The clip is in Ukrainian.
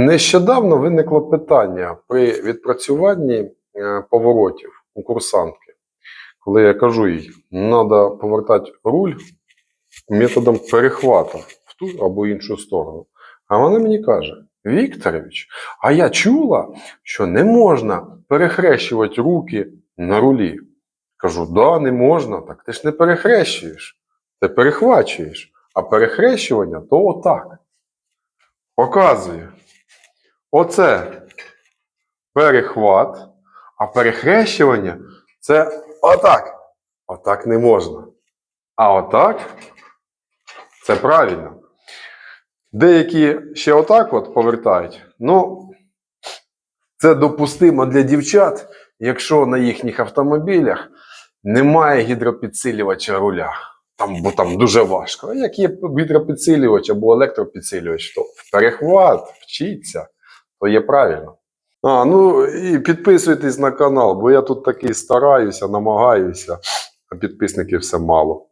Нещодавно виникло питання при відпрацюванні е, поворотів у курсантки, коли я кажу їй, треба повертати руль методом перехвату в ту або іншу сторону. А вона мені каже: Вікторович, а я чула, що не можна перехрещувати руки на рулі. Кажу, да, не можна. Так ти ж не перехрещуєш, ти перехвачуєш. А перехрещування то отак. Показую. Оце перехват, а перехрещування це отак. Отак не можна. А отак це правильно. Деякі ще отак от повертають. Ну, це допустимо для дівчат, якщо на їхніх автомобілях немає гідропідсилювача руля. Там, бо там дуже важко. Як є гідропідсилювач або електропідсилювач, то в перехват вчіться, то є правильно. А, ну і підписуйтесь на канал, бо я тут такий стараюся, намагаюся, а підписників все мало.